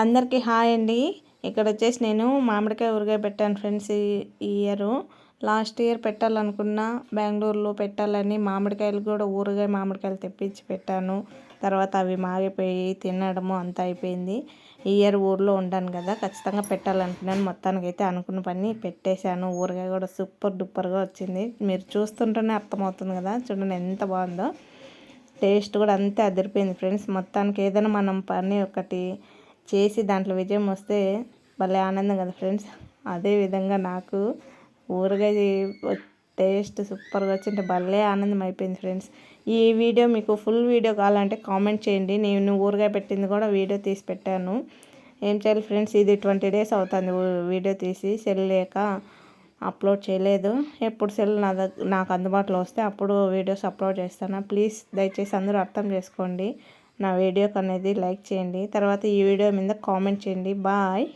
అందరికీ హాయ్ అండి. ఇక్కడ వచ్చేసి నేను మామిడికాయ ఊరగాయ పెట్టాను ఫ్రెండ్స్ ఈ ఇయర్. లాస్ట్ ఇయర్ పెట్టాలనుకున్న బెంగళూరులో పెట్టాలని మామిడికాయలు కూడా ఊరగాయ మామిడికాయలు తెప్పించి పెట్టాను. తర్వాత అవి మాగిపోయి తినడము అంతా అయిపోయింది. ఈ ఇయర్ ఊర్లో ఉంటాను కదా ఖచ్చితంగా పెట్టాలనుకున్నాను. మొత్తానికి అయితే అనుకున్న పని పెట్టేశాను. ఊరగాయ కూడా సూపర్ డూపర్గా వచ్చింది. మీరు చూస్తుంటేనే అర్థమవుతుంది కదా చూడండి ఎంత బాగుందో. టేస్ట్ కూడా అంతే అదిరిపోయింది ఫ్రెండ్స్. మొత్తానికి ఏదైనా మనం పని ఒకటి చేసి దాంట్లో విజయం వస్తే భలే ఆనందం కదా ఫ్రెండ్స్. అదేవిధంగా నాకు ఊరగాయ టేస్ట్ సూపర్గా వచ్చింటే భలే ఆనందం అయిపోయింది ఫ్రెండ్స్. ఈ వీడియో మీకు ఫుల్ వీడియో కావాలంటే కామెంట్ చేయండి. నేను ఊరగాయ పెట్టింది కూడా వీడియో తీసి పెట్టాను. ఏం చేయాలి ఫ్రెండ్స్? ఇది ట్వంటీ డేస్ అవుతుంది వీడియో తీసి సెల్ లేక అప్లోడ్ చేయలేదు. ఎప్పుడు సెల్ నా దగ్గర నాకు అందుబాటులో వస్తే అప్పుడు వీడియోస్ అప్లోడ్ చేస్తాను. ప్లీజ్ దయచేసి అందరూ అర్థం చేసుకోండి. నా వీడియోకి అనేది లైక్ చేయండి. తర్వాత ఈ వీడియో మీద కామెంట్ చేయండి. బాయ్.